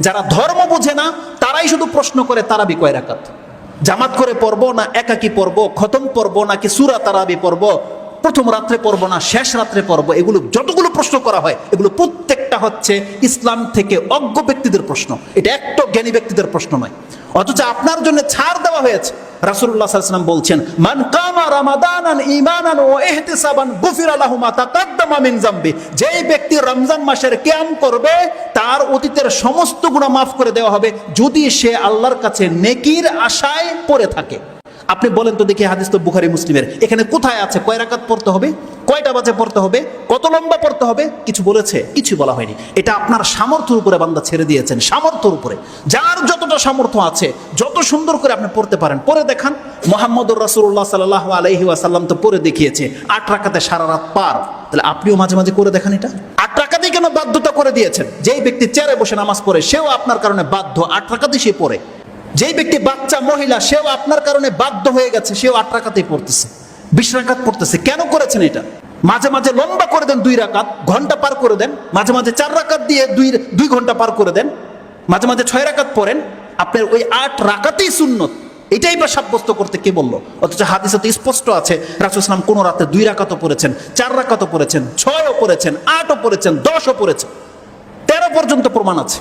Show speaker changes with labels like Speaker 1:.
Speaker 1: যারা ধর্ম বোঝে না, তারাই শুধু প্রশ্ন করে তারাবি কয় রাকাত? জামাত করে পর্ব না একাকি পর্ব খতম পর্ব না কি সুরা তারাবি পর্ব প্রথম রাত্রে পর্ব না, শেষ রাত্রে পর্ব এগুলো যতগুলো প্রশ্ন করা হয়, এগুলো প্রত্যেকটা হচ্ছে ইসলাম থেকে অজ্ঞ ব্যক্তিদের প্রশ্ন। এটা একটা জ্ঞানী ব্যক্তিদের প্রশ্ন নয়। অথচ আপনার জন্য ছাড় দেওয়া হয়েছে। ওয়াসাল্লাম বলছেন, মান কামা ইমানান ও তাকাদ্দামা মিন যেই ব্যক্তি রমজান মাসের কিয়াম করবে, তার অতীতের সমস্ত গুনাহ মাফ করে দেওয়া হবে, যদি সে আল্লাহর কাছে নেকির আশায় পড়ে থাকে। আপনি বলেন তো দেখি হাদিস তো বুখারী, মুসলিমের। এখানে কোথায় আছে? কয় রাকাত পড়তে হবে? কয়টা বাজে পড়তে হবে? কত লম্বা পড়তে হবে? কিছু বলেছে কিছু বলা হয়নি। এটা আপনার সামর্থ্যের উপরে বান্দা ছেড়ে দিয়েছেন, সামর্থ্যের উপরে। যার যতটা সামর্থ্য আছে, যত সুন্দর করে আপনি পড়তে পারেন পরে দেখান। মোহাম্মদুর রাসূলুল্লাহ সাল্লাল্লাহু আলাইহি ওয়াসাল্লাম তো পরে দেখিয়েছে, আট রাকাতে সারা রাত পার। তাহলে আপনিও মাঝে মাঝে করে দেখান এটা? আট রাকাতেই কেন বাধ্যতা করে দিয়েছেন? যেই ব্যক্তি চেয়ারে বসে নামাজ পড়ে, সেও আপনার কারণে বাধ্য, আট রাকাতেই সে পড়ে। যেই ব্যক্তি বাচ্চা, মহিলা, সেও আপনার কারণে বাধ্য হয়ে গেছে, সেও আট রাকাতেই পড়তেছে। বিশ পড়তেছে। কেন করেছেন এটা? মাঝে মাঝে লম্বা করে দেন দুই রাকাত, ঘণ্টা পার করে দেন, মাঝে মাঝে চার রাকাত দিয়ে দুই দুই ঘণ্টা পার করে দেন, মাঝে মাঝে ছয় রাকাত পড়েন, আপনার ওই আট রাকাতেই সুন্নত। এটাই বা সাব্যস্ত করতে কে বলল? অথচ হাদিসে তো স্পষ্ট আছে, রাসুল ইসলাম কোনো রাতে দুই রাকাতও পড়েছেন, চার রাকাতও পড়েছেন, ছয়ও পড়েছেন, আটও পড়েছেন, দশও পড়েছেন। তেরো পর্যন্ত প্রমাণ আছে।